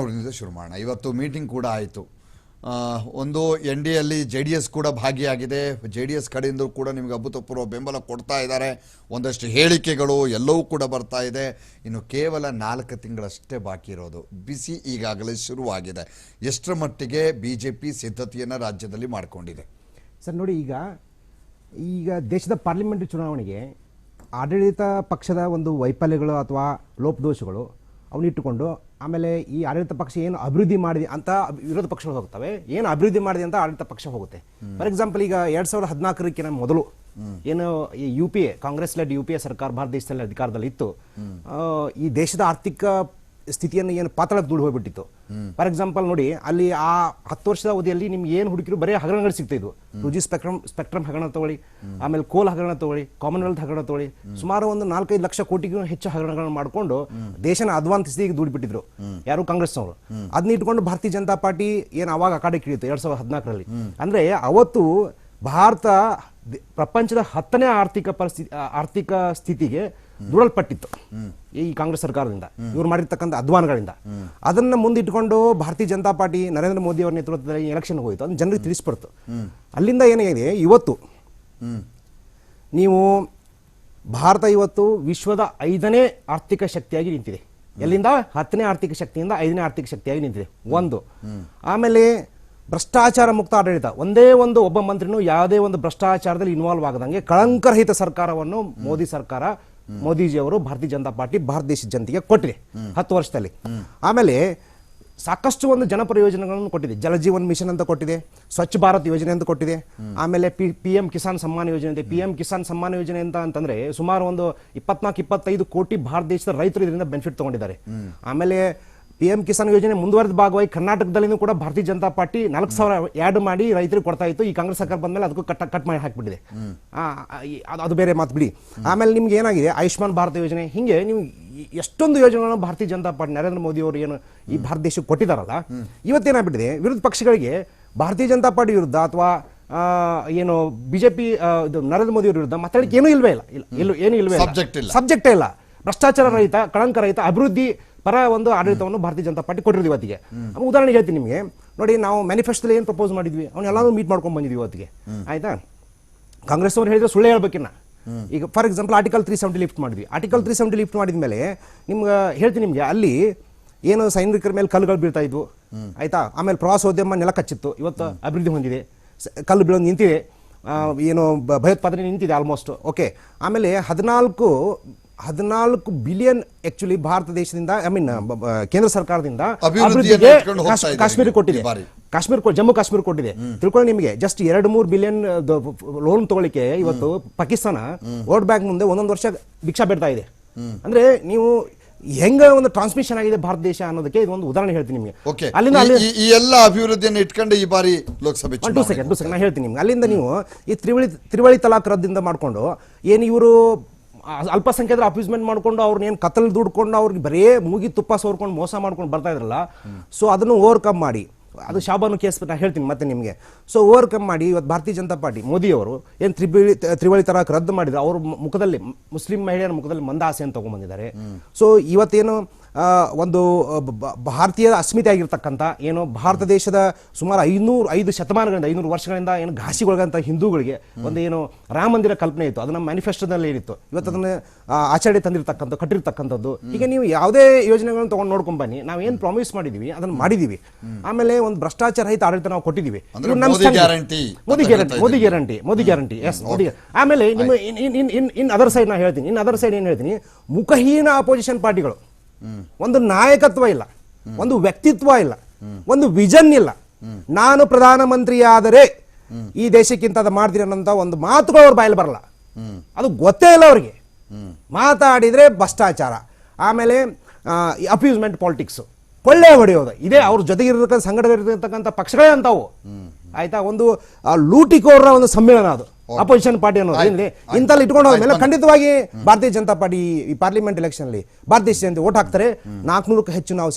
ಅವರಿಂದ ಶುರು ಮಾಡೋಣ. ಇವತ್ತು ಮೀಟಿಂಗ್ ಕೂಡ ಆಯಿತು. ಒಂದು ಎನ್ ಡಿ ಅಲ್ಲಿ ಜೆ ಡಿ ಎಸ್ ಕೂಡ ಭಾಗಿಯಾಗಿದೆ. ಜೆ ಡಿ ಎಸ್ ಕಡೆಯಿಂದ ಕೂಡ ನಿಮಗೆ ಅಭೂತಪೂರ್ವ ಬೆಂಬಲ ಕೊಡ್ತಾ ಇದ್ದಾರೆ. ಒಂದಷ್ಟು ಹೇಳಿಕೆಗಳು ಎಲ್ಲವೂ ಕೂಡ ಬರ್ತಾ ಇದೆ. ಇನ್ನು ಕೇವಲ ನಾಲ್ಕು ತಿಂಗಳಷ್ಟೇ ಬಾಕಿ ಇರೋದು. ಬಿಸಿ ಈಗಾಗಲೇ ಶುರುವಾಗಿದೆ. ಎಷ್ಟರ ಮಟ್ಟಿಗೆ ಬಿ ಜೆ ಪಿ ಸಿದ್ಧತೆಯನ್ನು ರಾಜ್ಯದಲ್ಲಿ ಮಾಡಿಕೊಂಡಿದೆ? ಸರ್, ನೋಡಿ ಈಗ ಈಗ ದೇಶದ ಪಾರ್ಲಿಮೆಂಟ್ ಚುನಾವಣೆಗೆ ಆಡಳಿತ ಪಕ್ಷದ ಒಂದು ವೈಫಲ್ಯಗಳು ಅಥವಾ ಲೋಪದೋಷಗಳು ಅವನ್ನಿಟ್ಟುಕೊಂಡು ಆಮೇಲೆ ಈ ಆಡಳಿತ ಪಕ್ಷ ಏನು ಅಭಿವೃದ್ಧಿ ಮಾಡಿದೆ ಅಂತ ವಿರೋಧ ಪಕ್ಷಗಳು ಹೋಗ್ತವೆ ಏನು ಅಭಿವೃದ್ಧಿ ಮಾಡಿದೆ ಅಂತ ಆಡಳಿತ ಪಕ್ಷ ಹೋಗುತ್ತೆ. ಫಾರ್ ಎಕ್ಸಾಂಪಲ್ ಈಗ ಎರಡ್ ಸಾವಿರದ ಹದಿನಾಲ್ಕರಕ್ಕಿಂತ ಮೊದಲು ಏನು ಈ U P A Congress led U P A ಸರ್ಕಾರ ಭಾರತ ದೇಶದಲ್ಲಿ ಅಧಿಕಾರದಲ್ಲಿ ಇತ್ತು ಈ ದೇಶದ ಆರ್ಥಿಕ ಸ್ಥಿತಿಯನ್ನು ಏನು ಪಾತಾಳಕ್ಕೆ ದುಡ್ಡು ಹೋಗ್ಬಿಟ್ಟಿತ್ತು. ಫಾರ್ ಎಕ್ಸಾಂಪಲ್ ನೋಡಿ, ಅಲ್ಲಿ ಆ ಹತ್ತು ವರ್ಷದ ಅವಧಿಯಲ್ಲಿ ನಿಮ್ಗೆ ಏನು ಹುಡುಕಿರು ಬರೀ ಹಗರಣಗಳು ಸಿಗ್ತಾ ಇದ್ವು. ಟು ಜಿ ಸ್ಪೆಕ್ಟ್ರಮ್ ಸ್ಪೆಕ್ಟ್ರಮ್ ಹಗರಣ ತಗೊಳ್ಳಿ, ಆಮೇಲೆ ಕೋಲ್ ಹಗರಣ ತಗೊಳ್ಳಿ ಕಾಮನ್ವೆಲ್ತ್ ಹಗರಣ ತಗೊಳ್ಳಿ, ಸುಮಾರು ಒಂದು ನಾಲ್ಕೈದು ಲಕ್ಷ ಕೋಟಿಗೂ ಹೆಚ್ಚು ಹಗರಣಗಳನ್ನು ಮಾಡಿಕೊಂಡು ದೇಶನ ಅಧ್ವಾಂತ ಸ್ಥಿತಿಗೆ ದೂಡಿಬಿಟ್ಟಿದ್ರು. ಯಾರು? ಕಾಂಗ್ರೆಸ್ ಅವರು ಅದನ್ನ ಇಟ್ಕೊಂಡು ಭಾರತೀಯ ಜನತಾ ಪಾರ್ಟಿ ಏನು ಅವಾಗ ಅಕಾಡೆ ಕಿಳಿತು ಎರಡ್ ಸಾವಿರದ ಹದಿನಾಲ್ಕರಲ್ಲಿ. ಅಂದ್ರೆ ಅವತ್ತು ಭಾರತ ಪ್ರಪಂಚದ ಹತ್ತನೇ ಆರ್ಥಿಕ ಪರಿಸ್ಥಿತಿ ಆರ್ಥಿಕ ಸ್ಥಿತಿಗೆ ದೂಡಲ್ಪಟ್ಟಿತ್ತು ಈ ಕಾಂಗ್ರೆಸ್ ಸರ್ಕಾರದಿಂದ ಇವ್ರು ಮಾಡಿರ್ತಕ್ಕಂಥ ಅಧ್ವಾನಗಳಿಂದ. ಅದನ್ನ ಮುಂದಿಟ್ಕೊಂಡು ಭಾರತೀಯ ಜನತಾ ಪಾರ್ಟಿ ನರೇಂದ್ರ ಮೋದಿ ಅವರ ನೇತೃತ್ವದಲ್ಲಿ ಎಲೆಕ್ಷನ್ ಹೋಯಿತು. ಅದನ್ನ ಜನರಿಗೆ ತಿಳಿಸ್ಬಿಡ್ತು. ಅಲ್ಲಿಂದ ಏನಾಗಿದೆ? ಇವತ್ತು ನೀವು ಭಾರತ ಇವತ್ತು ವಿಶ್ವದ ಐದನೇ ಆರ್ಥಿಕ ಶಕ್ತಿಯಾಗಿ ನಿಂತಿದೆ. ಎಲ್ಲಿಂದ? ಹತ್ತನೇ ಆರ್ಥಿಕ ಶಕ್ತಿಯಿಂದ ಐದನೇ ಆರ್ಥಿಕ ಶಕ್ತಿಯಾಗಿ ನಿಂತಿದೆ. ಒಂದು. ಆಮೇಲೆ ಭ್ರಷ್ಟಾಚಾರ ಮುಕ್ತ ಆಡಳಿತ. ಒಂದೇ ಒಂದು ಒಬ್ಬ ಮಂತ್ರಿನೂ ಯಾವುದೇ ಒಂದು ಭ್ರಷ್ಟಾಚಾರದಲ್ಲಿ ಇನ್ವಾಲ್ವ್ ಆಗದಂಗೆ ಕಳಂಕರಹಿತ ಸರ್ಕಾರವನ್ನು ಮೋದಿ ಸರ್ಕಾರ ಮೋದಿಜಿ ಅವರು ಭಾರತೀಯ ಜನತಾ ಪಾರ್ಟಿ ಭಾರತ ದೇಶದ ಜನತೆಗೆ ಕೊಟ್ಟಿದೆ. ಹತ್ತು ವರ್ಷದಲ್ಲಿ. ಆಮೇಲೆ ಸಾಕಷ್ಟು ಒಂದು ಜನಪರ ಯೋಜನೆಗಳನ್ನು ಕೊಟ್ಟಿದೆ ಜಲಜೀವನ್ ಮಿಷನ್ ಅಂತ ಕೊಟ್ಟಿದೆ. ಸ್ವಚ್ಛ ಭಾರತ್ ಯೋಜನೆ ಅಂತ ಕೊಟ್ಟಿದೆ. ಆಮೇಲೆ P P M Kisan Samman ಯೋಜನೆ ಅಂತ ಪಿ ಎಂ ಕಿಸಾನ್ ಸಮ್ಮಾನ ಯೋಜನೆ ಅಂತ ಅಂತಂದ್ರೆ ಸುಮಾರು ಒಂದು ಇಪ್ಪತ್ನಾಲ್ಕು, ಇಪ್ಪತ್ತೈದು ಕೋಟಿ ಭಾರತ ದೇಶದ ರೈತರು ಇದರಿಂದ ಬೆನಿಫಿಟ್ ತಗೊಂಡಿದ್ದಾರೆ. ಆಮೇಲೆ ಪಿ ಎಂ ಕಿಸಾನ್ ಯೋಜನೆ ಮುಂದುವರೆದ ಭಾಗವಾಗಿ ಕರ್ನಾಟಕದಲ್ಲಿನೂ ಕೂಡ ಭಾರತೀಯ ಜನತಾ ಪಾರ್ಟಿ ನಾಲ್ಕು ಸಾವಿರ ಆ್ಯಡ್ ಮಾಡಿ ರೈತರಿಗೆ ಕೊಡ್ತಾ ಇತ್ತು. ಈ ಕಾಂಗ್ರೆಸ್ ಸರ್ಕಾರ ಬಂದ್ಮೇಲೆ ಅದಕ್ಕೂ ಕಟ್ ಕಟ್ ಮಾಡಿ ಹಾಕಿಬಿಟ್ಟಿದೆ. ಅದು- ಅದು ಬೇರೆ ಮಾತು ಬಿಡಿ. ಆಮೇಲೆ ನಿಮ್ಗೆ ಏನಾಗಿದೆ? ಆಯುಷ್ಮಾನ್ ಭಾರತ ಯೋಜನೆ ಹಿಂಗೆ ನೀವು ಎಷ್ಟೊಂದು ಯೋಜನೆಗಳನ್ನು ಭಾರತೀಯ ಜನತಾ ಪಾರ್ಟಿ ನರೇಂದ್ರ ಮೋದಿ ಅವರು ಏನು ಈ ಭಾರತ ದೇಶಕ್ಕೆ ಕೊಟ್ಟಿದ್ದಾರಲ್ಲ ಇವತ್ತೇನಾಗ್ಬಿಟ್ಟಿದೆ ವಿರೋಧ ಪಕ್ಷಗಳಿಗೆ ಭಾರತೀಯ ಜನತಾ ಪಾರ್ಟಿ ವಿರುದ್ಧ ಅಥವಾ ಏನು ಬಿಜೆಪಿ ಇದು ನರೇಂದ್ರ ಮೋದಿ ಅವ್ರ ವಿರುದ್ಧ ಮಾತಾಡಲಿಕ್ಕೆ ಏನೂ ಇಲ್ವೇ ಇಲ್ಲ. ಇಲ್ಲ ಏನು ಏನೂ ಇಲ್ವೇ ಸಬ್ಜೆಕ್ಟ್ ಇಲ್ಲ. ಸಬ್ಜೆಕ್ಟೇ ಇಲ್ಲ. ಭ್ರಷ್ಟಾಚಾರ ರಹಿತ ಕಳಂಕ ರಹಿತ ಅಭಿವೃದ್ಧಿ ಪರ ಒಂದು ಆಡಳಿತವನ್ನು ಭಾರತೀಯ ಜನತಾ ಪಾರ್ಟಿ ಕೊಟ್ಟಿರೋದು ಇವತ್ತಿಗೆ. ಉದಾಹರಣೆ ಹೇಳ್ತೀನಿ ನಿಮಗೆ. ನೋಡಿ, ನಾವು ಮ್ಯಾನಿಫೆಸ್ಟೋದಲ್ಲಿ ಏನು ಪ್ರಪೋಸ್ ಮಾಡಿದ್ವಿ? ಅವನ್ನೆಲ್ಲರೂ ಮೀಟ್ ಮಾಡ್ಕೊಂಡು ಬಂದಿದ್ವಿ ಇವತ್ತಿಗೆ. ಆಯ್ತಾ? ಕಾಂಗ್ರೆಸ್ ಅವ್ರು ಹೇಳಿದ್ರೆ ಸುಳ್ಳು ಹೇಳ್ಬೇಕಿನ್ನ. ಈಗ for example article three seventy lift ಮಾಡಿದ್ವಿ. ಆರ್ಟಿಕಲ್ ತ್ರೀ ಸೆವೆಂಟಿ ಲಿಫ್ಟ್ ಮಾಡಿದ ಮೇಲೆ ನಿಮ್ಗೆ, ಹೇಳ್ತೀನಿ ನಿಮಗೆ, ಅಲ್ಲಿ ಏನು ಸೈನಿಕರ ಮೇಲೆ ಕಲ್ಲುಗಳು ಬೀಳ್ತಾ ಇದ್ವು. ಆಯ್ತಾ? ಆಮೇಲೆ ಪ್ರವಾಸೋದ್ಯಮ ನೆಲ ಕಚ್ಚಿತ್ತು. ಇವತ್ತು ಅಭಿವೃದ್ಧಿ ಹೊಂದಿದೆ. ಕಲ್ಲು ಬೀಳೋದು ನಿಂತಿದೆ. ಏನು ಭಯೋತ್ಪಾದನೆ ನಿಂತಿದೆ ಆಲ್ಮೋಸ್ಟ್ ಓಕೆ ಆಮೇಲೆ ಹದಿನಾಲ್ಕು ಹದಿನಾಲ್ಕು ಬಿಲಿಯನ್ ಆಕ್ಚುಲಿ ಭಾರತ ದೇಶದಿಂದ ಐ ಮೀನ್ ಕೇಂದ್ರ ಸರ್ಕಾರದಿಂದ ಅಭಿವೃದ್ಧಿಗೆ ಕಾಶ್ಮೀರ ಕೊಟ್ಟಿದೆ. ಕಾಶ್ಮೀರ ಜಮ್ಮು ಕಾಶ್ಮೀರ ಕೊಟ್ಟಿದೆ. ತಿಳ್ಕೊಳ್ಳಿ ನಿಮಗೆ ಜಸ್ಟ್ ಎರಡು ಮೂರು ಬಿಲಿಯನ್ ಲೋನ್ ತಗೊಳ್ಳಿಕ್ಕೆ ಇವತ್ತು ಪಾಕಿಸ್ತಾನ ವರ್ಲ್ಡ್ ಬ್ಯಾಂಕ್ ಮುಂದೆ ಒಂದೊಂದು ವರ್ಷ ಭಿಕ್ಷಾ ಬೇಡ್ತಾ ಇದೆ. ಅಂದ್ರೆ ನೀವು ಹೆಂಗ ಒಂದು ಟ್ರಾನ್ಸ್ಮಿಷನ್ ಆಗಿದೆ ಭಾರತ ದೇಶ ಅನ್ನೋದಕ್ಕೆ ಇದು ಒಂದು ಉದಾಹರಣೆ ಹೇಳ್ತೀನಿ ನಿಮಗೆ. ಅಲ್ಲಿಂದ ಅಲ್ಲಿ ಈ ಎಲ್ಲ ಅಭಿವೃದ್ಧಿಯನ್ನು ಇಟ್ಕೊಂಡು ಈ ಬಾರಿ ಲೋಕಸಭೆ ಟು ಸೆಕೆಂಡ್ ಟು ಸೆಕೆಂಡ್ ನಾನು ಹೇಳ್ತೀನಿ ನಿಮ್ಗೆ. ಅಲ್ಲಿಂದ ನೀವು ಈ ತ್ರಿವಳಿ ತ್ರಿವಳಿ ತಲಾಕ್ ರದ್ದಿಂದ ಮಾಡ್ಕೊಂಡು ಏನು ಇವರು ಅಲ್ಪಸಂಖ್ಯಾತರ ಅಪ್ಯೂಸ್ಮೆಂಟ್ ಮಾಡ್ಕೊಂಡು ಅವ್ರನ್ನ ಏನು ಕತ್ತಲ್ ದುಡ್ಕೊಂಡು ಅವ್ರಿಗೆ ಬರೇ ಮೂಗಿ ತುಪ್ಪ ಸೋರ್ಕೊಂಡು ಮೋಸ ಮಾಡ್ಕೊಂಡು ಬರ್ತಾ ಇದ್ರಲ್ಲ ಸೊ ಅದನ್ನು ಓವರ್ಕಮ್ ಮಾಡಿ. ಅದು ಶಾಬಾನು ಕೇಸ್ ನಾನು ಹೇಳ್ತೀನಿ ಮತ್ತೆ ನಿಮಗೆ. ಸೊ ಓವರ್ಕಮ್ ಮಾಡಿ ಇವತ್ತು ಭಾರತೀಯ ಜನತಾ ಪಾರ್ಟಿ, ಮೋದಿಯವರು ಏನು ತ್ರಿವಳಿ ತ್ರಿವಳಿ ತರಕ ರದ್ದು ಮಾಡಿದ್ರು ಅವ್ರ ಮುಖದಲ್ಲಿ, ಮುಸ್ಲಿಂ ಮಹಿಳೆಯರ ಮುಖದಲ್ಲಿ ಮಂದಾಸೆಯನ್ನು ತೊಗೊಂಡ್ಬಂದಿದ್ದಾರೆ ಸೊ ಇವತ್ತೇನು ಒಂದು ಭಾರತೀಯ ಅಸ್ಮಿತೆ ಆಗಿರ್ತಕ್ಕಂಥ ಏನು ಭಾರತ ದೇಶದ ಸುಮಾರು ಐನೂರು ಐದು ಶತಮಾನಗಳಿಂದ ಐನೂರು ವರ್ಷಗಳಿಂದ ಏನು ಘಾಸಿಗೊಳಗಂತ ಹಿಂದೂಗಳಿಗೆ ಒಂದು ಏನು ರಾಮ ಮಂದಿರ ಕಲ್ಪನೆ ಇತ್ತು. ಅದನ್ನ ಮ್ಯಾನಿಫೆಸ್ಟೋದಲ್ಲಿ ಏನಿತ್ತು. ಇವತ್ತು ಅದನ್ನ ಆಚರಣೆ ತಂದಿರತಕ್ಕಂಥ ಕಟ್ಟಿರ್ತಕ್ಕಂಥದ್ದು. ಈಗ ನೀವು ಯಾವುದೇ ಯೋಜನೆಗಳನ್ನು ತಗೊಂಡು ನೋಡ್ಕೊಂಡು ಬನ್ನಿ. ನಾವು ಏನು ಪ್ರಾಮಿಸ್ ಮಾಡಿದೀವಿ ಅದನ್ನ ಮಾಡಿದೀವಿ. ಆಮೇಲೆ ಒಂದು ಭ್ರಷ್ಟಾಚಾರ ರಹಿತ ಆಡಳಿತ ನಾವು ಕೊಟ್ಟಿದ್ದೀವಿ Modi guarantee Modi guarantee Modi guarantee yes Modi ಆಮೇಲೆ ನಿಮ್ಮ ಇನ್ ಇನ್ ಇನ್ ಅದರ್ ಸೈಡ್ ನಾ ಹೇಳ್ತೀನಿ. ಇನ್ ಅದರ್ ಸೈಡ್ ಏನು ಹೇಳ್ತೀನಿ? ಮುಖಹೀನ ಅಪೋಸಿಷನ್ ಪಾರ್ಟಿಗಳು. ಒಂದು ನಾಯಕತ್ವ ಇಲ್ಲ, ಒಂದು ವ್ಯಕ್ತಿತ್ವ ಇಲ್ಲ, ಒಂದು ವಿಜನ್ ಇಲ್ಲ. ನಾನು ಪ್ರಧಾನಮಂತ್ರಿಯಾದರೆ ಈ ದೇಶಕ್ಕಿಂತ ಅದು ಮಾಡ್ತೀನಿ ಅನ್ನೋಂಥ ಒಂದು ಮಾತುಗಳು ಅವ್ರ ಬಾಯಲ್ಲಿ ಬರಲ್ಲ. ಅದು ಗೊತ್ತೇ ಇಲ್ಲ ಅವ್ರಿಗೆ. ಮಾತಾಡಿದ್ರೆ ಭ್ರಷ್ಟಾಚಾರ, ಆಮೇಲೆ ಅಪ್ಯೂಸ್ಮೆಂಟ್ ಪಾಲಿಟಿಕ್ಸ್. ಕೊಳ್ಳೆ ಹೊಡೆಯೋದು, ಇದೇ ಅವ್ರ ಜೊತೆಗೆ ಇರತಕ್ಕಂಥ ಸಂಘಟನೆ ಪಕ್ಷಗಳೇ ಅಂತಾವು ಆಯ್ತಾ? ಒಂದು ಲೂಟಿಕೋರರ ಒಂದು ಸಮ್ಮೇಳನ ಅದು. ಅಪೋಸಿಷನ್ ಪಾರ್ಟಿ ಅನ್ನೋದು. ಇಲ್ಲಿ. ಇಂತಲ್ಲಿ ಇಟ್ಕೊಂಡು ಹೋದ್ಮೇಲೆ. ಖಂಡಿತವಾಗಿ ಭಾರತೀಯ ಜನತಾ ಪಾರ್ಟಿ ಈ ಪಾರ್ಲಿಮೆಂಟ್ ಎಲೆಕ್ಷನ್ ಅಲ್ಲಿ ಭಾರತೀಯ ಜನತೆ ಓಟ್ ಹಾಕ್ತಾರೆ. ನಾಲ್ಕುನೂರಕ್ಕೂ ಹೆಚ್ಚು ನಾವು ಸೀಟ್